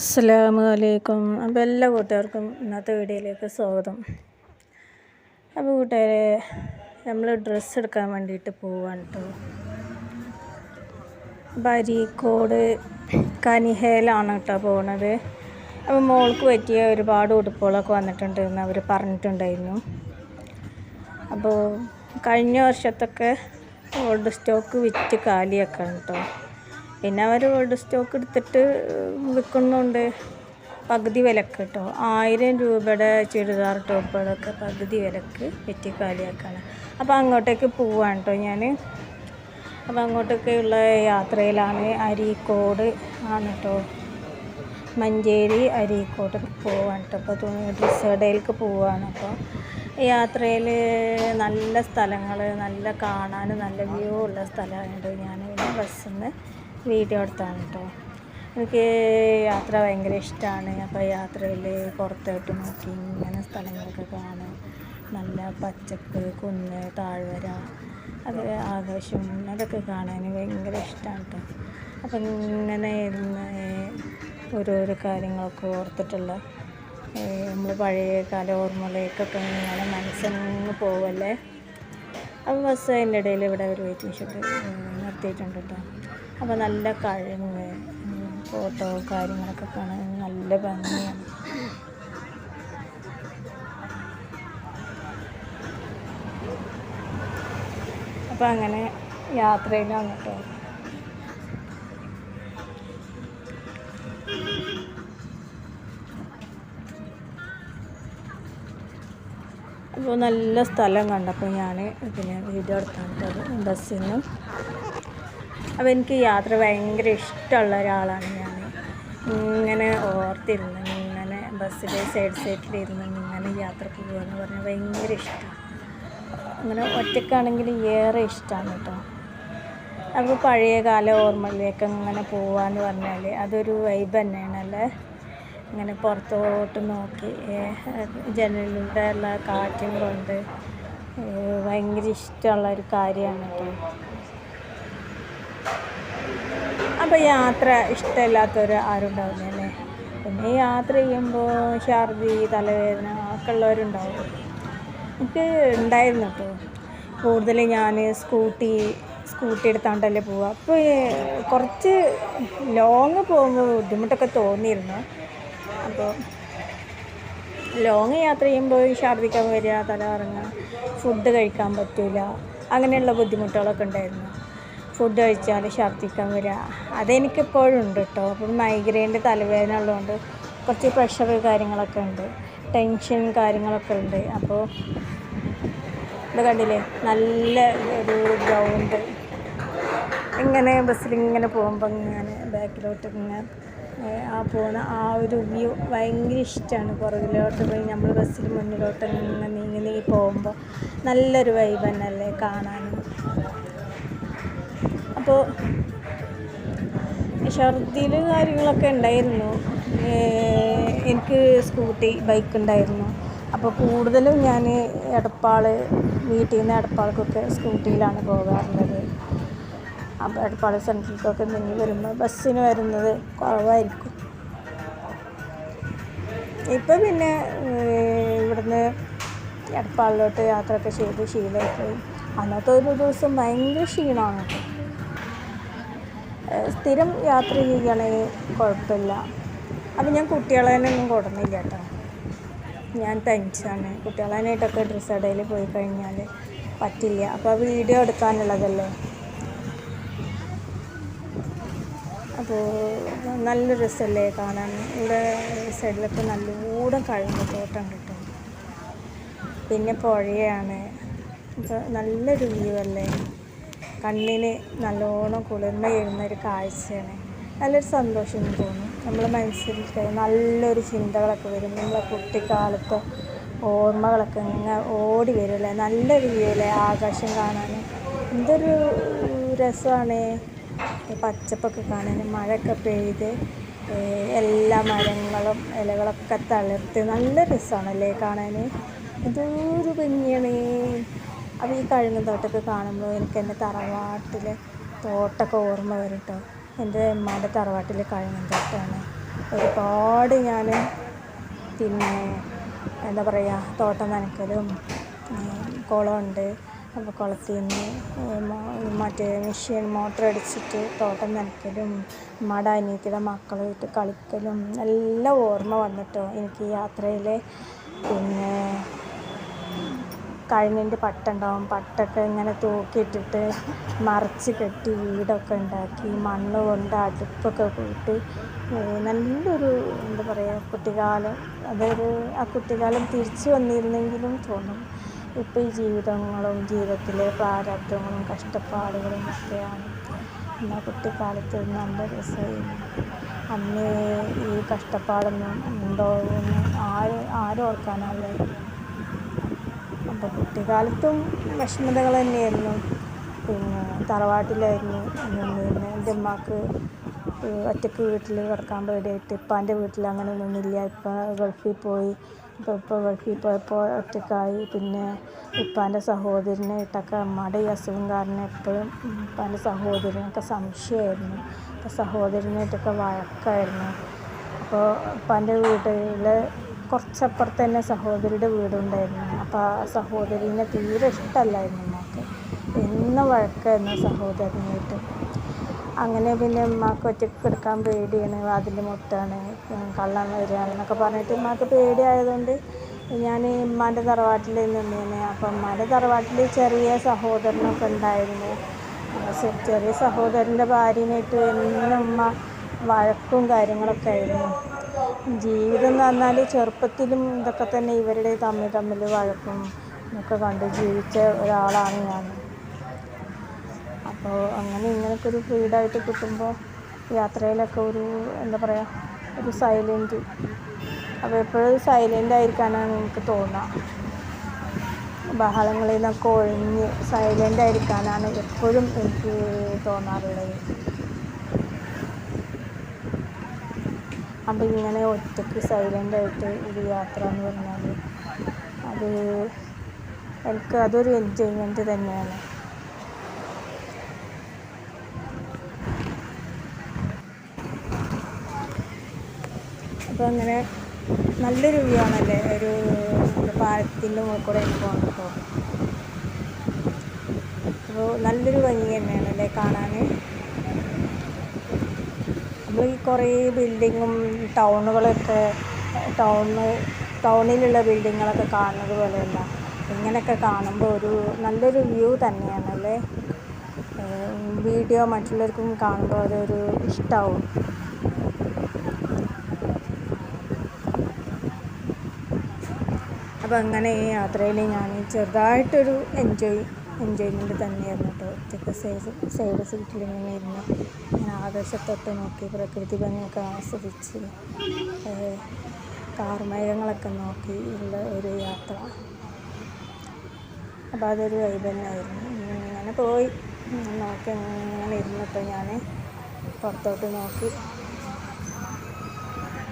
അസ്സലാമു അലൈക്കും അപ്പോൾ എല്ലാ കൂട്ടുകാർക്കും ഇന്നത്തെ വീഡിയോയിലേക്ക് സ്വാഗതം. അപ്പോൾ കൂട്ടുകാരെ നമ്മൾ ഡ്രസ്സ് എടുക്കാൻ വേണ്ടിയിട്ട് പോവാണ് കേട്ടോ അപ്പോൾ കനിഹയിലാണ് കേട്ടോ പോണത്. അപ്പോൾ മോൾക്ക് പറ്റിയ ഒരുപാട് ഉടുപ്പുകളൊക്കെ വന്നിട്ടുണ്ട് എന്ന് അവർ പറഞ്ഞിട്ടുണ്ടായിരുന്നു. അപ്പോൾ കഴിഞ്ഞ വർഷത്തൊക്കെ ഓൾഡ് സ്റ്റോക്ക് വിറ്റ് കാലിയാക്കാണ് കേട്ടോ പിന്നെ അവർ ഓൾഡ് സ്റ്റോക്ക് എടുത്തിട്ട് വിൽക്കുന്നുണ്ട് പകുതി വിലക്ക് കേട്ടോ ആയിരം രൂപയുടെ ചുരിദാർ ടോപ്പുകളൊക്കെ പകുതി വിലക്ക് വെറ്റി കാലിയാക്കാണ്. അപ്പോൾ അങ്ങോട്ടേക്ക് പോവാണ് കേട്ടോ ഞാൻ അപ്പോൾ അങ്ങോട്ടൊക്കെയുള്ള യാത്രയിലാണ് അരീക്കോട് ആണ് കേട്ടോ മഞ്ചേരി അരീക്കോട്ടൊക്കെ പോവാണ് കേട്ടോ അപ്പോൾ തുണി ഡ്രസ്സ് പോവാണ് അപ്പോൾ യാത്രയിൽ നല്ല സ്ഥലങ്ങൾ നല്ല കാണാൻ നല്ല വ്യൂ ഉള്ള സ്ഥലമായതുകൊണ്ട് ഞാൻ പിന്നെ ബസ്സിൽ നിന്ന് വീഡിയോ എടുത്താണ് കേട്ടോ. എനിക്ക് യാത്ര ഭയങ്കര ഇഷ്ടമാണ് അപ്പോൾ യാത്രയിൽ പുറത്തോട്ട് നോക്കി ഇങ്ങനെ സ്ഥലങ്ങളൊക്കെ കാണാം നല്ല പച്ചപ്പ് കുന്ന് താഴ്വര അത് ആകാശം അതൊക്കെ കാണാൻ ഭയങ്കര ഇഷ്ടമാണ് കേട്ടോ. അപ്പം ഇങ്ങനെ ഇരുന്ന് ഓരോരോ കാര്യങ്ങളൊക്കെ ഓർത്തിട്ടുള്ള നമ്മൾ പഴയ കാല ഓർമ്മകളിലേക്കൊക്കെ ഇങ്ങനെ മനസ്സങ്ങ് പോവല്ലേ? അപ്പോൾ ബസ് അതിന്റെ ഇടയിൽ ഇവിടെ ഒരു വെയിറ്റിംഗ് ഷെഡ് നിർത്തിയിട്ടുണ്ട് കേട്ടോ. അപ്പോൾ നല്ല കഴങ്ങ് ഫോട്ടോ കാര്യങ്ങളൊക്കെ കാണാൻ നല്ല ഭംഗിയാണ്. അപ്പം അങ്ങനെ യാത്രയിലാണ് കേട്ടോ അപ്പോൾ നല്ല സ്ഥലം കണ്ടപ്പോൾ ഞാൻ പിന്നെ വീഡിയോ എടുത്താൽ ബസ്സിൽ നിന്ന് അപ്പോൾ എനിക്ക് യാത്ര ഭയങ്കര ഇഷ്ടമുള്ള ഒരാളാണ് ഞാൻ. ഇങ്ങനെ ഓർത്തിരുന്ന് ഇങ്ങനെ ബസ്സിൽ സൈഡ് സൈഡിലിരുന്ന് ഇങ്ങനെ യാത്ര പോകുക എന്ന് പറഞ്ഞാൽ ഭയങ്കര ഇഷ്ടമാണ്. അങ്ങനെ ഒറ്റക്കാണെങ്കിൽ ഏറെ ഇഷ്ടമാണ് കേട്ടോ. അപ്പോൾ പഴയ കാല ഓർമ്മയിലേക്ക് ഇങ്ങനെ പോവാന്ന് പറഞ്ഞാൽ അതൊരു വൈബ് തന്നെയാണ് തന്നെയാണല്ലേ? ഇങ്ങനെ പുറത്തോട്ട് നോക്കി ജനലിലൂടെ ഉള്ള കാറ്റും കൊണ്ട് ഭയങ്കര ഇഷ്ടമുള്ള ഒരു കാര്യമാണ് കേട്ടോ. അപ്പോൾ യാത്ര ഇഷ്ടമില്ലാത്തവർ ആരും ഉണ്ടാവില്ല അല്ലേ? പിന്നെ യാത്ര ചെയ്യുമ്പോൾ ഛർദി തലവേദന ഒക്കെ ഉള്ളവരുണ്ടാവും. എനിക്ക് ഉണ്ടായിരുന്നു കേട്ടോ കൂടുതൽ ഞാൻ സ്കൂട്ടി സ്കൂട്ടി എടുത്താണ്ടല്ലേ പോവുക അപ്പോൾ കുറച്ച് ലോങ് പോകുമ്പോൾ ബുദ്ധിമുട്ടൊക്കെ തോന്നിയിരുന്നു. അപ്പോൾ ലോങ് യാത്ര ചെയ്യുമ്പോൾ ഛർദ്ദിക്കാൻ വരിക തല ഇറങ്ങുക ഫുഡ് കഴിക്കാൻ പറ്റില്ല അങ്ങനെയുള്ള ബുദ്ധിമുട്ടുകളൊക്കെ ഉണ്ടായിരുന്നു. ഫുഡ് കഴിച്ചാൽ ഛർദ്ദിക്കാൻ വരിക. അതെനിക്കിപ്പോഴും ഉണ്ട് കേട്ടോ അപ്പം മൈഗ്രെയിന്റെ തലവേദന ഉള്ളതുകൊണ്ട് കുറച്ച് പ്രഷർ കാര്യങ്ങളൊക്കെ ഉണ്ട്. ടെൻഷൻ കാര്യങ്ങളൊക്കെ ഉണ്ട്. അപ്പോൾ ഇത് കണ്ടില്ലേ? നല്ല ഒരു ഗ്രൗണ്ട് ഇങ്ങനെ ബസ്സിൽ ഇങ്ങനെ പോകുമ്പോൾ ഇങ്ങനെ ബാക്കിലോട്ട് ഇങ്ങനെ ആ പോകുന്ന ആ ഒരു വ്യൂ ഭയങ്കര ഇഷ്ടമാണ് പുറകിലോട്ട് പോയി നമ്മൾ ബസ്സിൽ മുന്നിലോട്ട് ഇങ്ങനെ നീങ്ങി നീങ്ങി പോകുമ്പോൾ നല്ലൊരു വൈബ് തന്നെയല്ലേ കാണാനും അപ്പോൾ ഛർദിയിൽ കാര്യങ്ങളൊക്കെ ഉണ്ടായിരുന്നു. എനിക്ക് സ്കൂട്ടി ബൈക്ക് ഉണ്ടായിരുന്നു. അപ്പോൾ കൂടുതലും ഞാൻ എടപ്പാൾ വീട്ടിൽ നിന്ന് എടപ്പാൾക്കൊക്കെ സ്കൂട്ടിയിലാണ് പോകാറുള്ളത്. അപ്പോൾ എടപ്പാൾ സെൻട്രലിലേക്കൊക്കെ നീങ്ങി വരുമ്പോൾ ബസ്സിന് വരുന്നത് കുറവായിരിക്കും. ഇപ്പം പിന്നെ ഇവിടുന്ന് എടപ്പാളിലോട്ട് യാത്രയൊക്കെ ചെയ്ത് ശീലമായിപ്പോയി. അന്നത്തെ ഒരു ദിവസം ഭയങ്കര ക്ഷീണമാണ്. സ്ഥിരം യാത്ര ചെയ്യുകയാണെങ്കിൽ കുഴപ്പമില്ല. അപ്പം ഞാൻ കുട്ടികളെ തന്നെ ഒന്നും കൊടുന്നില്ല കേട്ടോ. ഞാൻ തനിച്ചാണ്. കുട്ടികളാനായിട്ടൊക്കെ ഡ്രസ്സ് കടയിൽ പോയി കഴിഞ്ഞാൽ പറ്റില്ല. അപ്പോൾ വീഡിയോ എടുക്കാനുള്ളതല്ലേ? അപ്പോൾ നല്ല രസമല്ലേ കാണാൻ? ഇവിടെ സൈഡിലൊക്കെ നല്ലോണം കഴിഞ്ഞ തോട്ടം കിട്ടും പിന്നെ പുഴയാണ്. നല്ല വ്യൂ അല്ലേ? കണ്ണിന് നല്ലോണം കുളിർമ ഒരു കാഴ്ചയാണ്. നല്ലൊരു സന്തോഷം തോന്നും. നമ്മളെ മനസ്സിലേക്ക് നല്ലൊരു ചിന്തകളൊക്കെ വരും. നമ്മളെ കുട്ടിക്കാലത്ത് ഓർമ്മകളൊക്കെ ഇങ്ങനെ ഓടി വരുമല്ലേ? നല്ലൊരു വ്യൂ ആകാശം കാണാൻ. എന്തൊരു രസമാണ്. പച്ചപ്പൊക്കെ കാണാൻ മഴയൊക്കെ പെയ്ത് എല്ലാ മരങ്ങളും ഇലകളൊക്കെ തളിർത്ത്. നല്ല രസമാണല്ലേ കാണാൻ. ഇതൊരു ഭംഗിയാണ്. അപ്പോൾ ഈ കഴുങ്ങും തോട്ടമൊക്കെ കാണുമ്പോൾ എനിക്ക് എന്റെ തറവാട്ടിലെ തോട്ടമൊക്കെ ഓർമ്മ വരും കേട്ടോ എന്റെ ഉമ്മാന്റെ തറവാട്ടിലെ കഴുങ്ങും തോട്ടമാണ് ഒരുപാട് ഞാൻ പിന്നെ എന്താ പറയുക തോട്ടം നനക്കലും കുളമുണ്ട്. അപ്പോൾ കുളത്തിൽ നിന്ന് മറ്റേ മെഷീൻ മോട്ടർ അടിച്ചിട്ട് തോട്ടം നനയ്ക്കലും ഉമ്മയുടെ അനിയത്തിയുടെ മക്കളുമായിട്ട് കളിക്കലും എല്ലാം ഓർമ്മ വന്നിട്ടോ എനിക്ക് യാത്രയിലെ. പിന്നെ കഴിഞ്ഞിന്റെ പട്ടുണ്ടാവും. പട്ടൊക്കെ ഇങ്ങനെ തൂക്കിയിട്ടിട്ട് മറിച്ച് കെട്ടി വീടൊക്കെ ഉണ്ടാക്കി മണ്ണ് കൊണ്ട് അടുപ്പൊക്കെ കൂട്ടി. നല്ലൊരു എന്താ പറയുക കുട്ടിക്കാലം അതൊരു ആ കുട്ടിക്കാലം തിരിച്ചു വന്നിരുന്നെങ്കിലും തോന്നും. ഇപ്പോൾ ഈ ജീവിതങ്ങളും ജീവിതത്തിലെ പ്രാരാബ്ദങ്ങളും കഷ്ടപ്പാടുകളും ഒക്കെയാണ്. എന്നാൽ കുട്ടിക്കാലത്ത് നല്ല രസമായിരുന്നു. അന്ന് ഈ കഷ്ടപ്പാടൊന്നും ഉണ്ടോ എന്ന് ആര് ആരും അപ്പോൾ കുട്ടിക്കാലത്തും വിഷമതകൾ തന്നെയായിരുന്നു. പിന്നെ തറവാട്ടിലായിരുന്നു. നിന്നിരുന്നത് എന്റെ ഉമ്മാക്ക് ഒറ്റയ്ക്ക് വീട്ടിൽ കിടക്കാൻ പേടിയായിട്ട് ഇപ്പാന്റെ വീട്ടിൽ അങ്ങനെ നിന്നില്ല ഇപ്പം ഗൾഫിൽ പോയി. ഇപ്പോൾ ഇപ്പോൾ ഗൾഫിൽ പോയപ്പോൾ ഒറ്റക്കായി. പിന്നെ ഇപ്പാന്റെ സഹോദരനായിട്ടൊക്കെ അമ്മയുടെ ഈ അസുഖം കാരണം എപ്പോഴും ഇപ്പാന്റെ സഹോദരനൊക്കെ സംശയമായിരുന്നു. അപ്പോൾ സഹോദരനായിട്ടൊക്കെ വഴക്കായിരുന്നു. അപ്പോൾ ഇപ്പാന്റെ വീട്ടിൽ കുറച്ചപ്പുറത്ത് തന്നെ സഹോദരിയുടെ വീടുണ്ടായിരുന്നു. അപ്പോൾ ആ സഹോദരീനെ തീരെ ഇഷ്ടമല്ലായിരുന്നു ഉമ്മാക്ക്. എന്നും വഴക്കായിരുന്നു സഹോദരനായിട്ട്. അങ്ങനെ പിന്നെ ഉമ്മാക്ക് ഒറ്റയ്ക്ക് കിടക്കാൻ പേടിയാണ്. വാതിൽ മുട്ടാണ് കള്ളം വരികയാണ് എന്നൊക്കെ പറഞ്ഞിട്ട് ഉമ്മാക്ക് പേടിയായതുകൊണ്ട് ഞാൻ ഉമ്മാന്റെ തറവാട്ടിൽ നിന്നേനെ. അപ്പം ഉമ്മാന്റെ തറവാട്ടിൽ ചെറിയ സഹോദരനൊക്കെ ഉണ്ടായിരുന്നു. ചെറിയ സഹോദരന്റെ ഭാര്യനായിട്ട് എന്നും ഉമ്മ വഴക്കും കാര്യങ്ങളൊക്കെ ആയിരുന്നു. ജീവിതം എന്ന് പറഞ്ഞാൽ ചെറുപ്പത്തിലും ഇതൊക്കെ തന്നെ ഇവരുടെ തമ്മിൽ തമ്മിൽ വഴക്കും ഒക്കെ കണ്ട് ജീവിച്ച ഒരാളാണ് ഞാൻ. അപ്പോൾ അങ്ങനെ ഇങ്ങനെയൊക്കെ ഒരു ഫ്രീഡായിട്ട് കിട്ടുമ്പോൾ യാത്രയിലൊക്കെ ഒരു എന്താ പറയുക ഒരു സൈലന്റ് അപ്പോൾ എപ്പോഴും സൈലന്റ് ആയിരിക്കാനാണ് എനിക്ക് തോന്നുക. ബഹളങ്ങളിൽ നിന്നൊക്കെ ഒഴിഞ്ഞ് സൈലന്റ് ആയിരിക്കാനാണ് എപ്പോഴും എനിക്ക് തോന്നാറുള്ളത്. അപ്പോൾ ഇങ്ങനെ ഒറ്റയ്ക്ക് സൈലന്റായിട്ട് ഒരു യാത്ര എന്ന് പറഞ്ഞാൽ അത് എനിക്ക് അതൊരു എൻജോയ്മെന്റ് തന്നെയാണ്. അപ്പോൾ അങ്ങനെ നല്ലൊരു വ്യൂ ആണല്ലേ? ഒരു പാലത്തിന്റെ മുകളിൽ കൂടെ പോകുമ്പോൾ അപ്പോൾ നല്ലൊരു ഭംഗി തന്നെയാണല്ലേ കാണാൻ നമ്മൾ ഈ കുറേ ബിൽഡിങ്ങും ടൗണുകളൊക്കെ ടൗണ് ടൗണിലുള്ള ബിൽഡിങ്ങുകളൊക്കെ കാണുന്നത് പോലെയല്ല ഇങ്ങനെയൊക്കെ കാണുമ്പോൾ ഒരു നല്ലൊരു വ്യൂ തന്നെയാണ് അല്ലേ? വീഡിയോ മറ്റുള്ളവർക്കും കാണുമ്പോൾ അതൊരു ഇഷ്ടമാവും അപ്പോൾ അങ്ങനെ ഈ യാത്രയിൽ ഞാൻ ചെറുതായിട്ടൊരു എൻജോയ് എൻജോയ്മെന്റ് തന്നെയായിരുന്നു കേട്ടോ. ഒറ്റയ്ക്ക് സൈഡ് സൈഡ് സീറ്റിൽ ഇങ്ങനെ ഇരുന്ന് ഇങ്ങനെ ആകാശത്തൊട്ട് നോക്കി പ്രകൃതി ഭംഗിയൊക്കെ ആസ്വദിച്ച് കാർമേഘങ്ങളൊക്കെ നോക്കി ഉള്ള ഒരു യാത്ര. അപ്പോൾ അതൊരു വൈബ് തന്നെയായിരുന്നു. ഇങ്ങനെ പോയി. നോക്കി ഇങ്ങനെ ഇരുന്നപ്പോൾ ഞാൻ പുറത്തോട്ട് നോക്കി.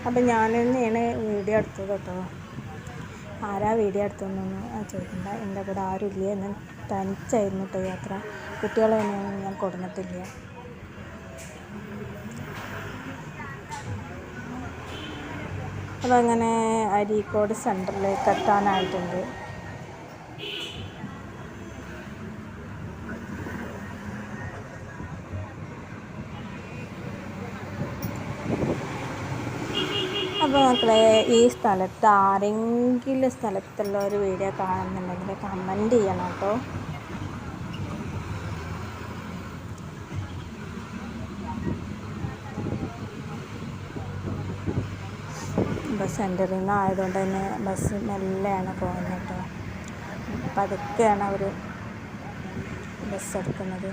അപ്പം ഞാൻ തന്നെയാണ് വീഡിയോ എടുത്തത് കേട്ടോ. ആരാ വീഡിയോ എടുത്തതെന്നൊന്നും ചോദിക്കണ്ട. എന്റെ കൂടെ ആരുമില്ല എന്ന് തനിച്ചായിരുന്നു കേട്ടോ യാത്ര. കുട്ടികളെ ഒന്നും ഞാൻ കൊടുന്നിട്ടില്ല. അതങ്ങനെ അരീക്കോട് സെന്ററിലേക്ക് എത്താനായിട്ടുണ്ട്. അപ്പോൾ മക്കളെ ഈ സ്ഥലത്ത് ആരെങ്കിലും സ്ഥലത്തുള്ള ഒരു വീഡിയോ കാണുന്നുണ്ടെങ്കിൽ കമന്റ് ചെയ്യണം കേട്ടോ. ബസ് സെന്ററിൽ നിന്ന് ആയതുകൊണ്ട് തന്നെ ബസ് മെല്ലെയാണ് പോകുന്നത് കേട്ടോ. പതുക്കെയാണ് അവർ ബസ് എടുക്കുന്നത്.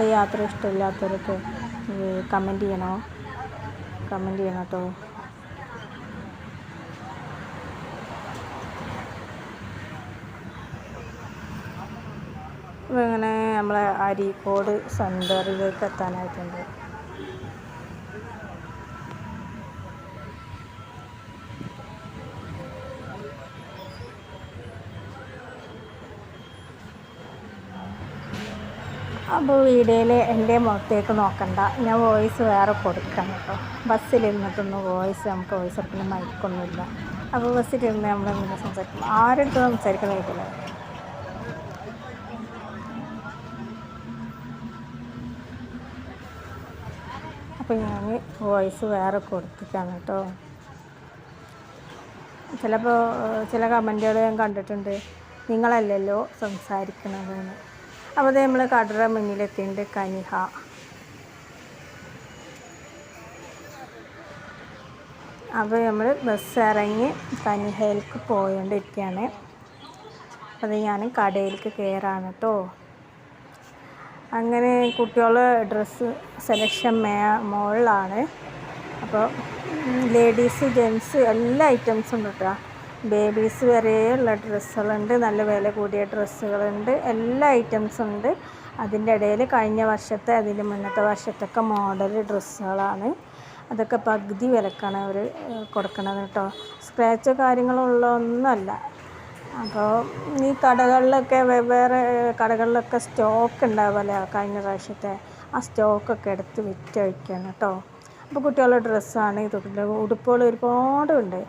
ഇത് യാത്ര ഇഷ്ടമില്ലാത്തവരൊക്കെ കമന്റ് ചെയ്യണോ? കമന്റ് ചെയ്യണം കേട്ടോ അപ്പോൾ ഇങ്ങനെ നമ്മളെ അരീക്കോട് സെന്ററിലേക്ക് എത്താനായിട്ടുണ്ട്. അപ്പോൾ വീഡിയോയിൽ എന്റെ മുഖത്തേക്ക് നോക്കണ്ട. ഞാൻ വോയിസ് വേറെ കൊടുക്കാം കേട്ടോ ബസ്സിലിരുന്നിട്ടൊന്നും വോയിസ് നമുക്ക് വോയിസ് എടുക്കുന്ന മൈക്കൊന്നുമില്ല. അപ്പോൾ ബസ്സിലിരുന്ന് നമ്മൾ എന്തെങ്കിലും സംസാരിക്കും ആരെടുത്ത് സംസാരിക്കുന്ന അപ്പോൾ ഞാൻ വോയിസ് വേറെ കൊടുത്തിട്ടാണ് കേട്ടോ ചിലപ്പോൾ ചില കമന്റുകൾ ഞാൻ കണ്ടിട്ടുണ്ട്. നിങ്ങളല്ലല്ലോ സംസാരിക്കണതെന്ന്. അപ്പോൾ നമ്മൾ കടറ മുന്നിലെത്തിയിട്ടുണ്ട് കനിഹ. അപ്പോൾ നമ്മൾ ബസ് ഇറങ്ങി കനിഹയിലേക്ക് പോയോണ്ടിരിക്കുകയാണ് അത് ഞാൻ കടയിലേക്ക് കയറാണ് കേട്ടോ അങ്ങനെ കുട്ടികൾ ഡ്രസ്സ് സെലക്ഷൻ മേ മുകളിലാണ് അപ്പോൾ ലേഡീസ് ജെൻസ് എല്ലാ ഐറ്റംസും ഉണ്ട് കേട്ടോ ബേബീസ് വരെയുള്ള ഡ്രസ്സുകളുണ്ട്. നല്ല വില കൂടിയ ഡ്രസ്സുകളുണ്ട്. എല്ലാ ഐറ്റംസും ഉണ്ട്. അതിന്റെ ഇടയിൽ കഴിഞ്ഞ വർഷത്തെ അതിന്റെ മുന്നത്തെ വർഷത്തൊക്കെ മോഡൽ ഡ്രസ്സുകളാണ്. അതൊക്കെ പകുതി വിലക്കാണ് അവർ കൊടുക്കണത് കേട്ടോ സ്ക്രാച്ച് കാര്യങ്ങളുള്ള ഒന്നുമല്ല അപ്പോൾ ഈ കടകളിലൊക്കെ വെവ്വേറെ കടകളിലൊക്കെ സ്റ്റോക്ക് ഉണ്ടാവില്ല കഴിഞ്ഞ പ്രാവശ്യത്തെ? ആ സ്റ്റോക്കൊക്കെ എടുത്ത് വിറ്റഴിക്കുകയാണ് കേട്ടോ അപ്പോൾ കുട്ടികളുടെ ഡ്രസ്സാണ് ഇതൊക്കെ. ഉടുപ്പുകൾ ഒരുപാടുണ്ട്.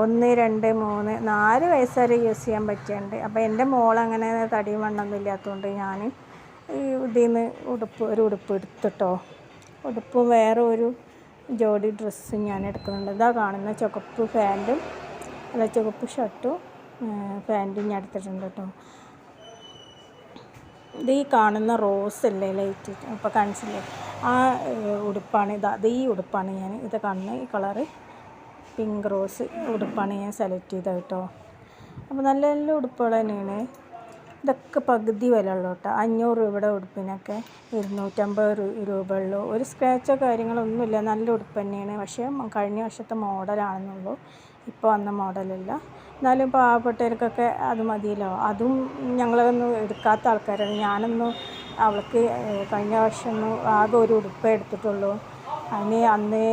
ഒന്ന് രണ്ട് മൂന്ന് നാല് വയസ്സ് വരെ യൂസ് ചെയ്യാൻ പറ്റിയുണ്ട് അപ്പോൾ എന്റെ മോൾ അങ്ങനെ തടിയും വണ്ണമൊന്നും ഇല്ലാത്തതുകൊണ്ട് ഞാൻ ഈ ഇതിൽ നിന്ന് ഉടുപ്പ് ഒരു ഉടുപ്പ് എടുത്തിട്ടോ. ഉടുപ്പ് വേറെ ഒരു ജോഡി ഡ്രസ്സും ഞാൻ എടുക്കുന്നുണ്ട്. ഇതാ കാണുന്ന ചുവപ്പ് പാന്റും അല്ല ചുവപ്പ് ഷർട്ടും പാന്റും ഞാൻ എടുത്തിട്ടുണ്ട് കേട്ടോ. ഇത് ഈ കാണുന്ന റോസ് അല്ലേ ലൈറ്റ്? അപ്പോൾ കാണിച്ചില്ലേ ആ ഉടുപ്പാണ്. ഇത് അത് ഈ ഉടുപ്പാണ് ഞാൻ. ഇത് കാണുന്ന ഈ കളറ്. പിങ്ക് റോസ് ഉടുപ്പാണ് ഞാൻ സെലക്ട് ചെയ്തത് കേട്ടോ. അപ്പോൾ നല്ല നല്ല ഉടുപ്പുകൾ തന്നെയാണ്. ഇതൊക്കെ പകുതി വില ഉള്ളൂ കേട്ടോ. അഞ്ഞൂറ് രൂപയുടെ ഉടുപ്പിനൊക്കെ ഇരുന്നൂറ്റമ്പത് രൂപ ഉള്ളൂ. ഒരു സ്ക്രാച്ചോ കാര്യങ്ങളൊന്നുമില്ല നല്ല ഉടുപ്പ് തന്നെയാണ്. പക്ഷേ കഴിഞ്ഞ വർഷത്തെ മോഡലാണെന്നുള്ളൂ ഇപ്പോൾ വന്ന മോഡലല്ല എന്നാലും പാവപ്പെട്ടവർക്കൊക്കെ അത് മതിയല്ലോ. അതും ഞങ്ങളൊന്നും എടുക്കാത്ത ആൾക്കാരാണ്. ഞാനൊന്നും അവൾക്ക് കഴിഞ്ഞ വർഷം ഒന്നും ആകെ ഒരു ഉടുപ്പേ എടുത്തിട്ടുള്ളൂ. അതിന് അന്ന്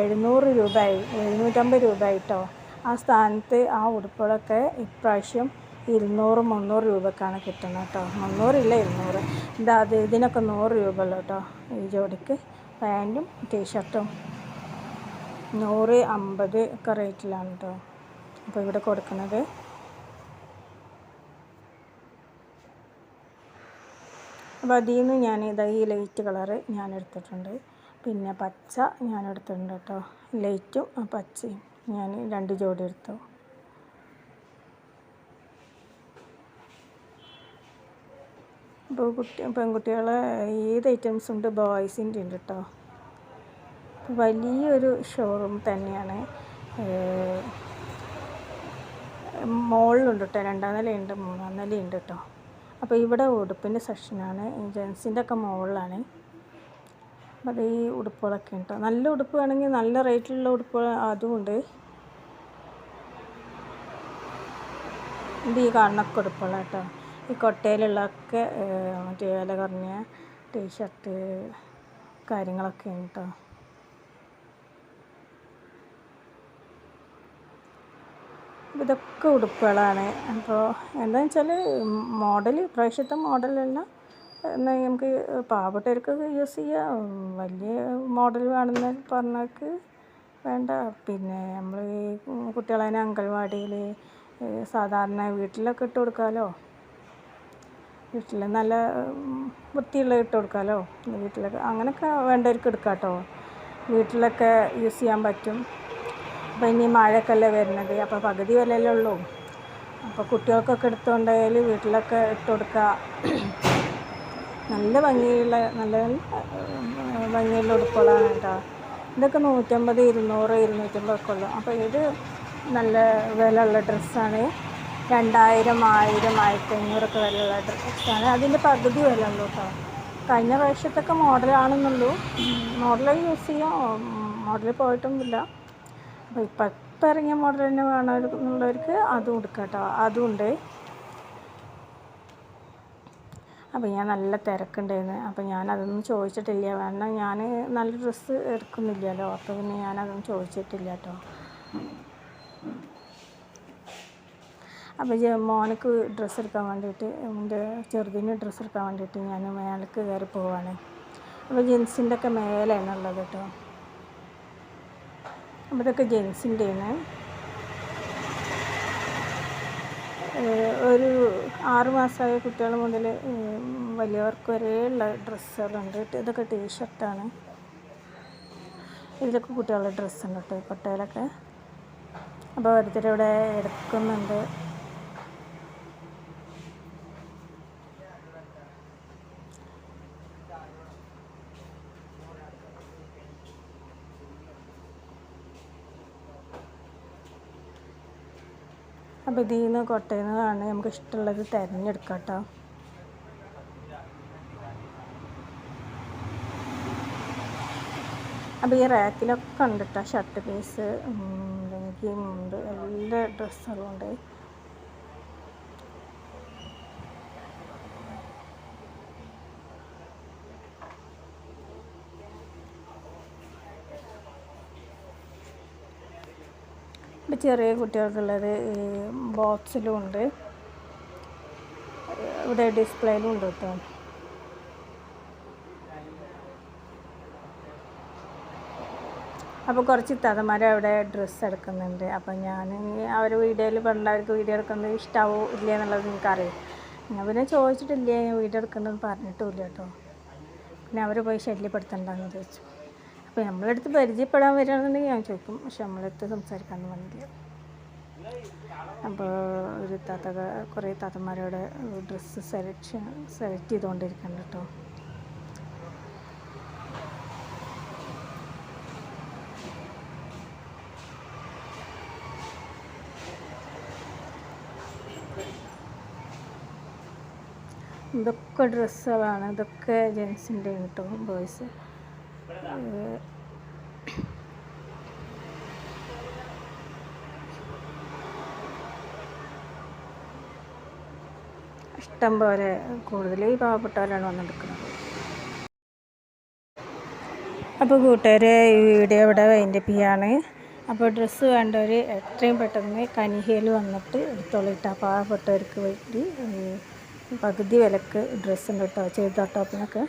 എഴുന്നൂറ് രൂപയായി എഴുന്നൂറ്റമ്പത് രൂപയായിട്ടോ. ആ സ്ഥാനത്ത് ആ ഉടുപ്പുകളൊക്കെ ഇപ്രാവശ്യം ഇരുന്നൂറ് മുന്നൂറ് രൂപക്കാണ് കിട്ടുന്നത് കേട്ടോ. മുന്നൂറില്ല ഇരുന്നൂറ്. എന്താ അത് ഇതിനൊക്കെ നൂറ് രൂപ ഉള്ളു കേട്ടോ. ഈ ജോഡിക്ക് പാന്റും ടീഷർട്ടും. നൂറ് അമ്പത് ഒക്കെ റേറ്റിലാണ് കേട്ടോ. അപ്പോൾ ഇവിടെ കൊടുക്കുന്നത്. അപ്പോൾ അതിൽ നിന്ന് ഞാൻ ഇതാ ഈ ലൈറ്റ് കളറ് ഞാൻ എടുത്തിട്ടുണ്ട്. പിന്നെ പച്ച ഞാൻ എടുത്തിട്ടുണ്ട് കേട്ടോ. ലൈറ്റും പച്ചയും. ഞാൻ രണ്ട് ജോഡി എടുത്തു. ഇപ്പോൾ കുട്ടി പെൺകുട്ടികളെ ഏത് ഐറ്റംസ് ഉണ്ട് ബോയ്സിന്റെ ഉണ്ട് കേട്ടോ. വലിയൊരു ഷോറൂം തന്നെയാണ്. മോളിലുണ്ട് കേട്ടോ. രണ്ടാം നിലയുണ്ട് മൂന്നാം നിലയുണ്ട് കേട്ടോ. അപ്പോൾ ഇവിടെ ഉടുപ്പിന്റെ സെക്ഷനാണ് ജെൻസിന്റെ ഒക്കെ മുകളിലാണ് അത് ഈ ഉടുപ്പുകളൊക്കെ ഉണ്ട്. നല്ല ഉടുപ്പ് വേണമെങ്കിൽ നല്ല റേറ്റിലുള്ള ഉടുപ്പ് അതുമുണ്ട് ഇത് ഈ കാണുന്നൊക്കെ ഉടുപ്പുകളാണ് കേട്ടോ ഈ കൊട്ടയിലുള്ളതൊക്കെ മറ്റേ വില കുറഞ്ഞ ടീഷർട്ട് കാര്യങ്ങളൊക്കെ ഉണ്ട് ഇതൊക്കെ ഉടുപ്പുകളാണ്. അപ്പോൾ എന്താണെന്ന് വെച്ചാൽ മോഡൽ ഇപ്രാവശ്യത്തെ മോഡലെല്ലാം നമുക്ക് പാവപ്പെട്ടവർക്ക് യൂസ് ചെയ്യാം. വലിയ മോഡൽ വേണമെന്ന് പറഞ്ഞവർക്ക് വേണ്ട. പിന്നെ നമ്മൾ ഈ കുട്ടികളെ അംഗൻവാടിയിൽ സാധാരണ വീട്ടിലൊക്കെ ഇട്ട് കൊടുക്കാമല്ലോ വീട്ടിൽ നല്ല വൃത്തിയുള്ള ഇട്ട് കൊടുക്കാമല്ലോ വീട്ടിലൊക്കെ അങ്ങനെയൊക്കെ വേണ്ടവർക്ക് എടുക്കാം കേട്ടോ വീട്ടിലൊക്കെ യൂസ് ചെയ്യാൻ പറ്റും. അപ്പോൾ ഇനി മഴയൊക്കെ വരുന്നത്. അപ്പോൾ പകുതി വിലയല്ലേ ഉള്ളൂ. അപ്പോൾ കുട്ടികൾക്കൊക്കെ എടുത്തുകൊണ്ടായാൽ വീട്ടിലൊക്കെ ഇട്ട് കൊടുക്കുക നല്ല ഭംഗിയുള്ള നല്ല ഭംഗിയുള്ള ഉടുപ്പുകളാണ് കേട്ടോ. ഇതൊക്കെ നൂറ്റമ്പത് ഇരുന്നൂറ് ഇരുന്നൂറ്റമ്പതൊക്കെ ഉള്ളു. അപ്പോൾ ഇത് നല്ല വിലയുള്ള ഡ്രസ്സാണ്. രണ്ടായിരം ആയിരം ആയിരത്തി അഞ്ഞൂറൊക്കെ വിലയുള്ള ഡ്രസ്സാണ്. അതിന്റെ പകുതി വില ഉള്ളൂ കേട്ടോ. കഴിഞ്ഞ പ്രാവശ്യത്തൊക്കെ മോഡലാണെന്നുള്ളൂ. മോഡൽ യൂസ് ചെയ്യാം. മോഡൽ പോയിട്ടൊന്നുമില്ല. അപ്പോൾ ഇപ്പം ഇറങ്ങിയ മോഡൽ തന്നെ വേണമെന്നുള്ളവർക്ക് അതും എടുക്കാം കേട്ടോ. അതും ഉണ്ട്. അപ്പോൾ ഞാൻ നല്ല തിരക്കുണ്ടായിരുന്നു. അപ്പോൾ ഞാൻ അതൊന്നും ചോദിച്ചിട്ടില്ല. കാരണം ഞാൻ നല്ല ഡ്രസ്സ് എടുക്കുന്നില്ലല്ലോ. അപ്പോൾ പിന്നെ ഞാനതൊന്നും ചോദിച്ചിട്ടില്ല കേട്ടോ അപ്പോൾ മോനക്ക് ഡ്രസ്സ് എടുക്കാൻ വേണ്ടിയിട്ട് എന്റെ ചെറുതിന് ഡ്രസ്സ് എടുക്കാൻ വേണ്ടിയിട്ട് ഞാൻ മേലേക്ക് കയറി പോവാണ്. അപ്പോൾ ജെൻസിന്റെ ഒക്കെ മേലെയാണ് ഉള്ളത് കേട്ടോ അപ്പോൾ ഇതൊക്കെ ജെൻസിന്റെയാണ് ഒരു ആറ് മാസമായ കുട്ടികൾ മുതൽ വലിയവർക്ക് വരെയുള്ള ഡ്രസ്സുകളുണ്ട്. ഇതൊക്കെ ടീഷർട്ടാണ്. ഇതിലൊക്കെ കുട്ടികളുടെ ഡ്രസ്സുണ്ട് കേട്ടോ കൊട്ടയിലൊക്കെ. അപ്പോൾ ഓരോരുത്തരിവിടെ എടുക്കുന്നുണ്ട്. ഇതിൽ നിന്ന് കൊട്ടയിൽ നിന്നാണ് നമുക്ക് ഇഷ്ടമുള്ളത് തിരഞ്ഞെടുക്കാം കേട്ടോ. അപ്പോൾ ഈ റാക്കിലൊക്കെ ഉണ്ട് കേട്ടോ ഷർട്ട് പീസ് ഉണ്ട്. എല്ലാ ഡ്രസ്സുകളും ഉണ്ട് ചെറിയ കുട്ടികൾക്കുള്ളത് ബോക്സിലും ഉണ്ട്. ഇവിടെ ഡിസ്പ്ലേയിലും ഉണ്ട് കേട്ടോ. അപ്പോൾ കുറച്ച് തതമാർ അവിടെ ഡ്രസ്സ് എടുക്കുന്നുണ്ട്. അപ്പോൾ ഞാൻ അവർ വീഡിയോയിൽ പണ്ടവർക്ക് വീഡിയോ എടുക്കുന്നത് ഇഷ്ടാവോ ഇല്ല എന്നുള്ളത് എനിക്കറിയാം ഞാൻ പിന്നെ ചോദിച്ചിട്ടില്ല വീഡിയോ എടുക്കുന്നതെന്ന് പറഞ്ഞിട്ടുമില്ല കേട്ടോ. പിന്നെ അവർ പോയി ശല്യപ്പെടുത്തണ്ടെന്ന് ചോദിച്ചു അപ്പോൾ നമ്മളെടുത്ത് പരിചയപ്പെടാൻ വരികയാണെന്നുണ്ടെങ്കിൽ ഞാൻ ചോദിക്കും. പക്ഷെ നമ്മളടുത്ത് സംസാരിക്കാനൊന്നും വന്നില്ല അപ്പോൾ ഒരു താത്ത കുറേ താത്തമാരോട് ഡ്രസ്സ് സെലക്ഷൻ സെലക്ട് ചെയ്തുകൊണ്ടിരിക്കുന്നുണ്ട് കേട്ടോ. ഇതൊക്കെ ഡ്രസ്സുകളാണ്. ഇതൊക്കെ ജെൻസിന്റെ കേട്ടോ ബോയ്സ് ഇഷ്ടം പോലെ കൂടുതൽ ഈ പാവപ്പെട്ടവരാണ് വന്നെടുക്കുന്നത്. അപ്പോൾ കൂട്ടുകാരെ ഈ വീഡിയോ ഇവിടെ വൈൻഡപ്പ് ചെയ്യാണ്. അപ്പോൾ ഡ്രസ്സ് വേണ്ടവർ എത്രയും പെട്ടെന്ന് കനിഹയിൽ വന്നിട്ട് എടുത്തോളിട്ടാ. പാവപ്പെട്ടവർക്ക് വേണ്ടി പകുതി വിലക്ക് ഡ്രസ്സുണ്ട് കേട്ടോ ചെയ്ത ടോപ്പിനൊക്കെ